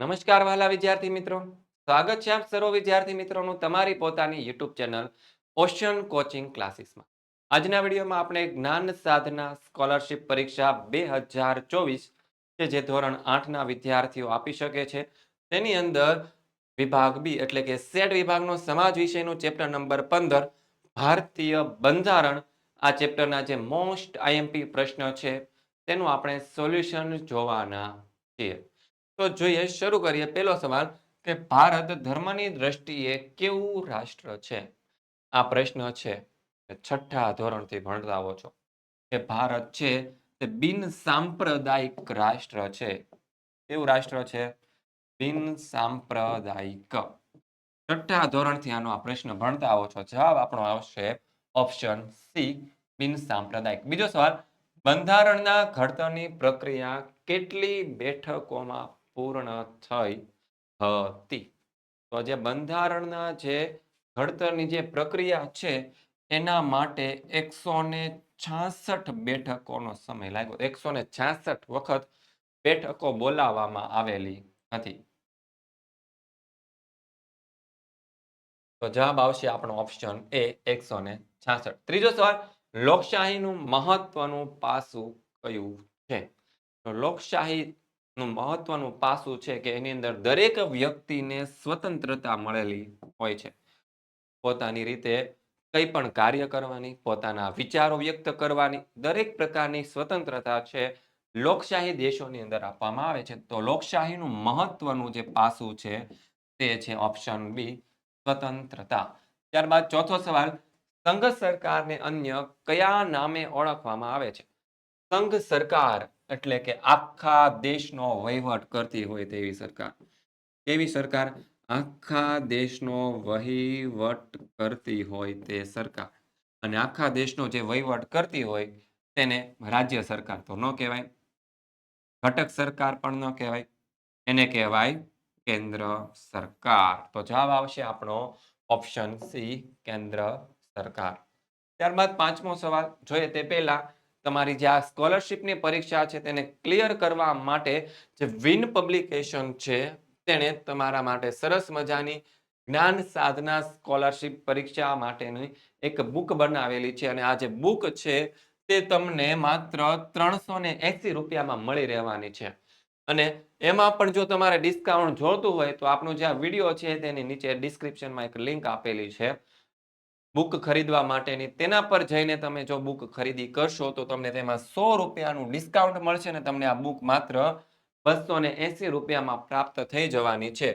નમસ્કાર વહાલા વિદ્યાર્થી મિત્રો. સ્વાગત છે આપ સર્વ વિદ્યાર્થી મિત્રોનું તમારી પોતાની યુટ્યુબ ચેનલ ઓશન કોચિંગ ક્લાસીસમાં આજના વિડીયોમાં આપણે જ્ઞાન સાધના સ્કોલરશિપ પરીક્ષા બે હજાર ચોવીસ કે જે ધોરણ આઠના વિદ્યાર્થીઓ આપી શકે છે. તેની અંદર વિભાગ બી એટલે કે સેટ વિભાગનો સમાજ વિષયનું ચેપ્ટર નંબર પંદર, ભારતીય બંધારણ, આ ચેપ્ટરના જે મોસ્ટ આઈએમપી પ્રશ્ન છે, તેનું આપણે સોલ્યુશન જોવાના છીએ. તો જોઈએ, શરૂ કરીએ પહેલો સવાલ કે ભારત ધર્મની દ્રષ્ટિએ કેવું રાષ્ટ્ર છે? આ પ્રશ્ન છે છઠ્ઠા ધોરણથી ભણતા આવો છો. કે ભારત છે તે બિન સાંપ્રદાયિક રાષ્ટ્ર છે. કેવું રાષ્ટ્ર છે? બિન સાંપ્રદાયિક. છઠ્ઠા ધોરણથી આનો આ પ્રશ્ન ભણતા આવો છો. જવાબ આપણો આવશે ઓપ્શન સી, બિન સાંપ્રદાયિક. બીજો સવાલ, બંધારણના ઘડતરની પ્રક્રિયા કેટલી બેઠકોમાં પૂર્ણ થઈ હતી. તો જે બંધારણના જે ઘડતરની જે પ્રક્રિયા છે, એના માટે એકસો ને છાસઠ બેઠકોનો સમય લાગ્યો. એકસો ને છાસઠ વખત બેઠકો બોલાવવામાં આવેલી હતી. તો જવાબ આવશે આપણો ઓપ્શન એ એકસો ને છાસઠ. ત્રીજો સવાલ, લોકશાહીનું મહત્વનું પાસું કયું છે? તો લોકશાહીનું મહત્વનું પાસું છે કે એની અંદર દરેક વ્યક્તિને સ્વતંત્રતા મળેલી હોય છે. પોતાની રીતે કંઈ પણ કાર્ય કરવાની, પોતાના વિચારો વ્યક્ત કરવાની, દરેક પ્રકારની સ્વતંત્રતા છે, લોકશાહી દેશોની અંદર આપવામાં આવે છે. તો લોકશાહીનું મહત્વનું જે પાસું છે, તે છે ઓપ્શન બી, સ્વતંત્રતા. ત્યારબાદ ચોથો સવાલ, સંઘ સરકારને અન્ય કયા નામે ઓળખવામાં આવે છે? સંઘ સરકાર એટલે કે આખા દેશનો વહીવટ કરતી હોય તેવી સરકાર. કેવી સરકાર? આખા દેશનો વહીવટ કરતી હોય તે સરકાર. અને આખા દેશનો જે વહીવટ કરતી હોય તેને રાજ્ય સરકાર તો ન કહેવાય. ઘટક સરકાર પણ ન કહેવાય. એને કહેવાય કેન્દ્ર સરકાર. તો જવાબ આવશે આપણો ઓપ્શન સી, કેન્દ્ર સરકાર. ત્યારબાદ પાંચમો સવાલ. જોઈએ તે પહેલા તમારી જે આ સ્કોલરશિપની પરીક્ષા છે તેને ક્લિયર કરવા માટે જે વિન પબ્લિકેશન છે તેણે તમારા માટે સરસ મજાની જ્ઞાન સાધના સ્કોલરશિપ પરીક્ષા માટેની એક બુક બનાવેલી છે અને આ જે બુક છે તે તમને માત્ર ત્રણસો ને એસી રૂપિયામાં મળી રહેવાની છે. અને એમાં પણ જો તમારે ડિસ્કાઉન્ટ જોતું હોય તો આપણો જે આ વીડિયો છે તેની નીચે ડિસ્ક્રિપ્શનમાં એક લિંક આપેલી છે. બુક ખરીદવા માટેની, તેના પર જઈને તમે જો બુક ખરીદી કરશો, તો તમને તેમાં સો રૂપિયાનું ડિસ્કાઉન્ટ મળશે અને તમને આ બુક માત્ર બસો ને એસી રૂપિયામાં પ્રાપ્ત થઈ જવાની છે.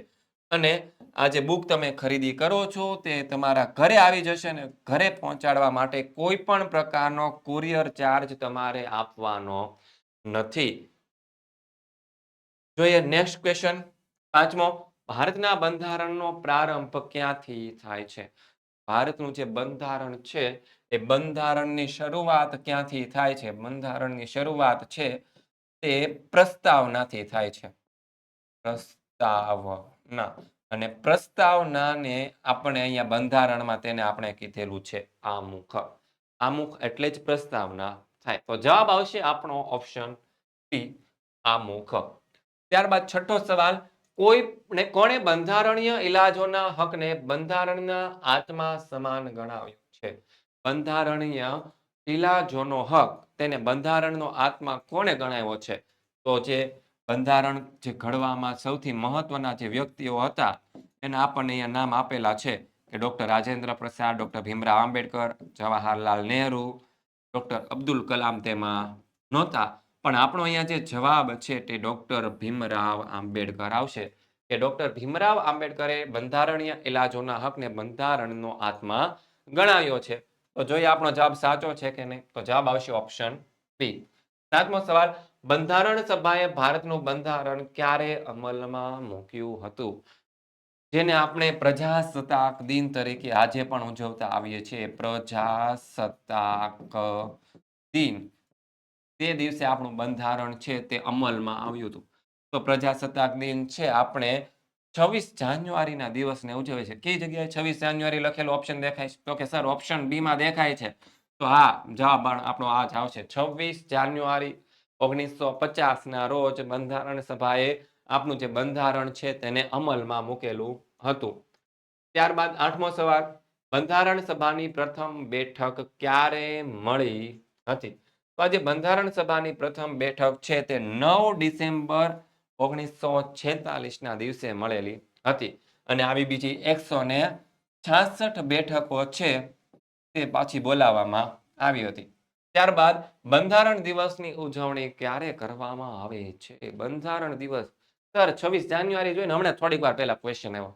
અને આ જે બુક તમે ખરીદી કરો છો, તે તમારા ઘરે આવી જશે અને ઘરે પહોંચાડવા માટે કોઈ પણ પ્રકારનો કુરિયર ચાર્જ તમારે આપવાનો નથી. જોઈએ નેક્સ્ટ ક્વેશ્ચન પાંચમો, ભારતના બંધારણનો પ્રારંભ ક્યાંથી થાય છે? ભારતનું જે બંધારણ છે, એ બંધારણની શરૂઆત ક્યાંથી થાય છે? બંધારણની શરૂઆત છે તે પ્રસ્તાવનાથી થાય છે. પ્રસ્તાવના. અને પ્રસ્તાવનાને આપણે અહીંયા બંધારણમાં તેને આપણે કીધેલું છે આમુખ. આમુખ એટલે જ પ્રસ્તાવના થાય. તો જવાબ આવશે આપણો ઓપ્શન સી આમુખ. ત્યારબાદ છઠ્ઠો સવાલ કોઈને કોણે બંધારણીય ઇલાજોના હકને બંધારણના આત્મા સમાન ગણાવ્યો છે? બંધારણીય ઇલાજોનો હક તેને બંધારણનો આત્મા કોણે ગણાવ્યો છે? તો જે બંધારણ જે ઘડવામાં સૌથી મહત્વના જે વ્યક્તિઓ હતા, એના આપણને અહીંયા નામ આપેલા છે કે doctor Rajendra Prasad, doctor Bhimrao Ambedkar, Jawaharlal Nehru, doctor Abdul Kalam તેમાં નહોતા. પણ આપણો અહીંયા જે જવાબ છે તે ડૉક્ટર ભીમરાવ આંબેડકર આવશે. કે ડૉક્ટર ભીમરાવ આંબેડકરે બંધારણીય ઇલાજોના હકને બંધારણનો આત્મા ગણાવ્યો છે. તો જોઈએ આપણો જવાબ સાચો છે કે નહીં? તો જવાબ આવશે ઓપ્શન બી. સાતમો સવાલ, બંધારણ સભાએ ભારતનું બંધારણ ક્યારે અમલમાં મૂક્યું હતું? જેને આપણે પ્રજાસત્તાક દિન તરીકે આજે પણ ઉજવતા આવીએ છીએ. પ્રજાસત્તાક દિન. તે દિવસે આપણું બંધારણ છે તે અમલમાં આવ્યું હતું. તો પ્રજાસત્તાક દિન છે, આપણે છવ્વીસ જાન્યુઆરીના દિવસને ઉજવે છે કઈ જગ્યાએ છવ્વીસ જાન્યુઆરી લખેલું ઓપ્શન દેખાય છે? તો કે સર ઓપ્શન બીમાં દેખાય છે. તો હા, જવાબ આપણો આ જ આવશે. છવ્વીસ જાન્યુઆરી ઓગણીસો પચાસ ના રોજ બંધારણ સભાએ આપણું જે બંધારણ છે તેને અમલમાં મૂકેલું હતું. ત્યારબાદ આઠમો સવાલ, બંધારણ સભાની પ્રથમ બેઠક ક્યારે મળી હતી? તો આજે બંધારણ સભાની પ્રથમ બેઠક છે તે નવ ડિસેમ્બર ઓગણીસો છેતાલીસ ના દિવસે મળેલી હતી. અને આવી બીજી એકસો ને છાસઠ બેઠકો છે તે પાછી બોલાવવામાં આવી હતી. ત્યારબાદ બંધારણ દિવસની ઉજવણી ક્યારે કરવામાં આવે છે? બંધારણ દિવસ સર છવ્વીસ જાન્યુઆરી જોઈને હમણાં થોડીક વાર પહેલા ક્વેશ્ચન આવ્યો.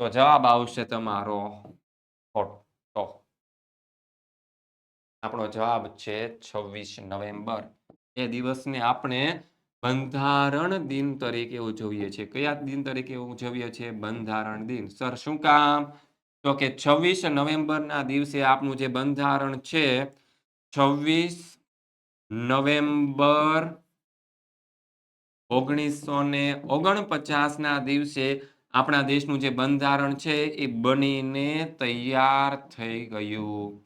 તો જવાબ આવશે તમારો ખોટો. આપણો જવાબ છે છવ્વીસ નવેમ્બર. એ દિવસને આપણે બંધારણ દિન તરીકે ઉજવીએ છીએ. કયા દિન તરીકે ઉજવીએ છીએ? બંધારણ દિન. સર, શું કામ? તો કે છવ્વીસ નવેમ્બરના દિવસે આપણું જે બંધારણ છે, છવ્વીસ નવેમ્બર ઓગણીસો ને ઓગણપચાસ ના દિવસે આપણા દેશનું જે બંધારણ છે, એ બનીને તૈયાર થઈ ગયું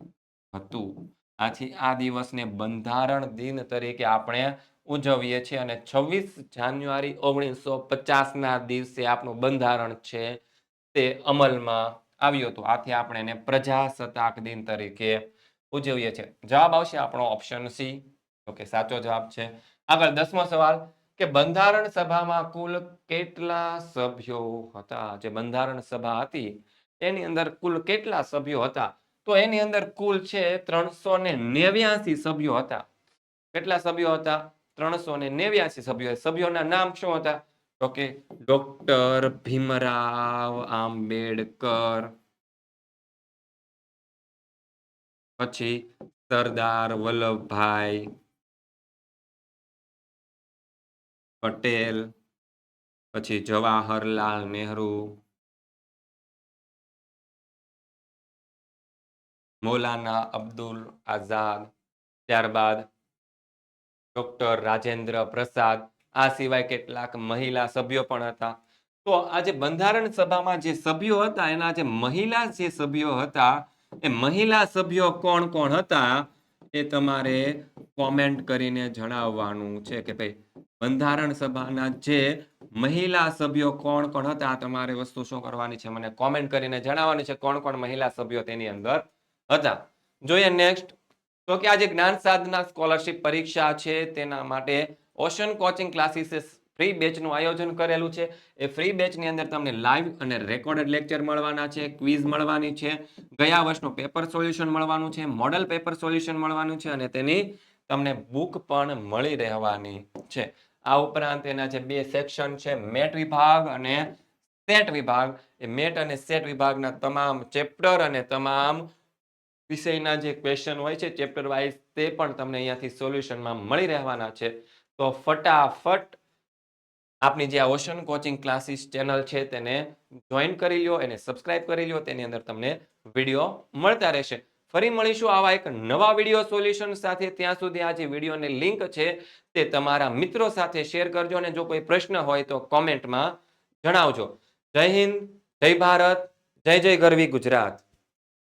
હતું. આથી આ દિવસને બંધારણ દિન તરીકે આપણે ઉજવીએ છીએ અને છવ્વીસ જાન્યુઆરી ઓગણીસો પચાસના દિવસે આપણું બંધારણ છે તે અમલમાં આવ્યું હતું. આથી આપણે એને પ્રજાસત્તાક દિન તરીકે ઉજવીએ છીએ. જવાબ આવશે આપણો ઓપ્શન સી. ઓકે, સાચો જવાબ છે. આગળ દસમો સવાલ કે બંધારણ સભામાં કુલ કેટલા સભ્યો હતા? જે બંધારણ સભા હતી, એની અંદર કુલ કેટલા સભ્યો હતા? તો એની અંદર કુલ છે ત્રણસો ને નેવ્યાસી સભ્યો હતા. કેટલા સભ્યો હતા? ત્રણસો ને નેવ્યાસી સભ્યો સભ્યોના નામ શું હતા? તો કે ડોક્ટર ભીમરાવ આંબેડકર, પછી સરદાર વલ્લભભાઈ પટેલ, પછી જવાહરલાલ નહેરુ મૌલાના અબ્દુલ આઝાદ, ત્યારબાદ ડૉક્ટર રાજેન્દ્ર પ્રસાદ, આ સિવાય કેટલાક મહિલા સભ્યો પણ હતા. તો આ બંધારણ સભામાં જે સભ્યો હતા, એના જે મહિલા જે સભ્યો હતા, એ મહિલા સભ્યો કોણ કોણ હતા, એ તમારે કોમેન્ટ કરીને જણાવવાનું છે કે ભાઈ, બંધારણ સભાના જે મહિલા સભ્યો કોણ કોણ હતા તમારે વસ્તુ શું કરવાની છે, મને કોમેન્ટ કરીને જણાવવાની છે, કોણ કોણ મહિલા સભ્યો તેની અંદર હતા. જોઈએ નેક્સ્ટ તો કે આજે જ્ઞાન સાધના સ્કોલરશિપ પરીક્ષા છે, તેના માટે ઓશન કોચિંગ ક્લાસીસ ફ્રી બેચનું આયોજન કરેલું છે. એ ફ્રી બેચની અંદર તમને લાઈવ અને રેકોર્ડેડ લેક્ચર મળવાના છે ક્વિઝ મળવાની છે, ગયા વર્ષનું પેપર સોલ્યુશન મળવાનું છે મોડલ પેપર સોલ્યુશન મળવાનું છે અને તેની તમને બુક પણ મળી રહેવાની છે. આ ઉપરાંત એના જે બે સેક્શન છે, મેટ વિભાગ અને સેટ વિભાગ. એ મેટ અને સેટ વિભાગના તમામ ચેપ્ટર અને તમામ વિષયના જે ક્વેશ્ચન હોય છે ચેપ્ટર વાઇઝ તે પણ તમને અહીંયાથી સોલ્યુશનમાં મળી રહેવાના છે. તો ફટાફટ આપની જે આ ઓશન કોચિંગ ક્લાસીસ ચેનલ છે, તેને જોઈન કરી લો એને સબસ્ક્રાઇબ કરી લો તેની અંદર તમને વીડિયો મળતા રહેશે. ફરી મળીશું આવા એક નવા વીડિયો સોલ્યુશન સાથે. ત્યાં સુધી આ જે વિડીયોની લિંક છે, તે તમારા મિત્રો સાથે શેર કરજો અને જો કોઈ પ્રશ્ન હોય તો કોમેન્ટમાં જણાવજો. જય હિન્દ, જય ભારત, જય જય ગરવી ગુજરાત.